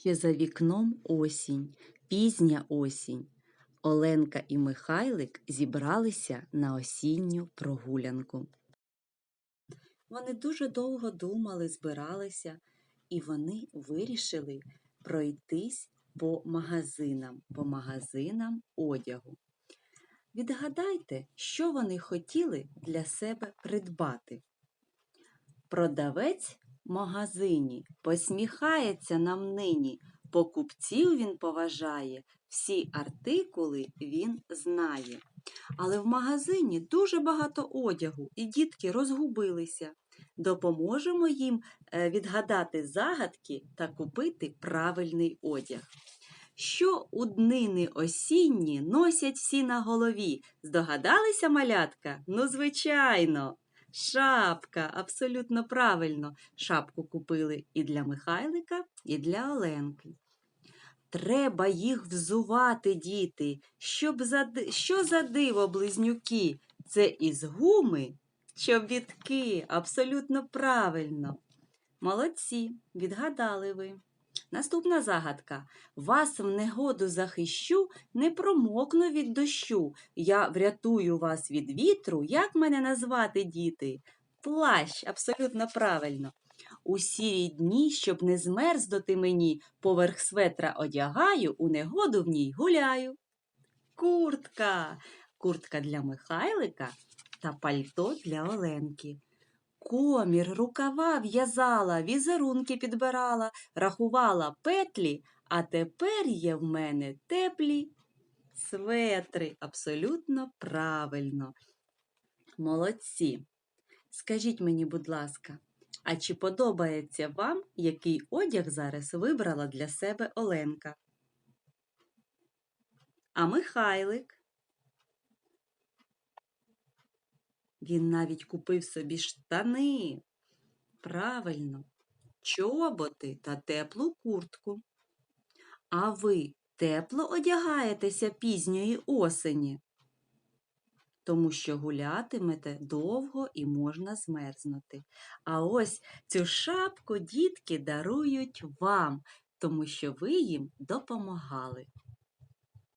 Ще за вікном осінь, пізня осінь. Оленка і Михайлик зібралися на осінню прогулянку. Вони дуже довго думали, збиралися, і вони вирішили пройтись по магазинам, по магазинам одягу. Відгадайте, що вони хотіли для себе придбати. Продавець магазині посміхається нам нині, покупців він поважає, всі артикули він знає. Але в магазині дуже багато одягу, і дітки розгубилися. Допоможемо їм е, відгадати загадки та купити правильний одяг. Що у днини осінні носять всі на голові? Здогадалися, малятка? Ну, звичайно. Шапка, абсолютно правильно. Шапку купили і для Михайлика, і для Оленки. Треба їх взувати, діти. Щоб за... Що за диво, близнюки? Це із гуми чобітки. Абсолютно правильно. Молодці, відгадали ви. Наступна загадка. Вас в негоду захищу, не промокну від дощу. Я врятую вас від вітру. Як мене назвати, діти? Плащ, абсолютно правильно. У сірі дні, щоб не змерзнути мені, поверх светра одягаю, у негоду в ній гуляю. Куртка. Куртка для Михайлика та пальто для Оленки. Комір, рукава в'язала, візерунки підбирала, рахувала петлі, а тепер є в мене теплі светри. Абсолютно правильно. Молодці. Скажіть мені, будь ласка, а чи подобається вам, який одяг зараз вибрала для себе Оленка? А Михайлик? Він навіть купив собі штани. Правильно, чоботи та теплу куртку. А ви тепло одягаєтеся пізньої осені? Тому що гулятимете довго і можна змерзнути. А ось цю шапку дітки дарують вам, тому що ви їм допомагали.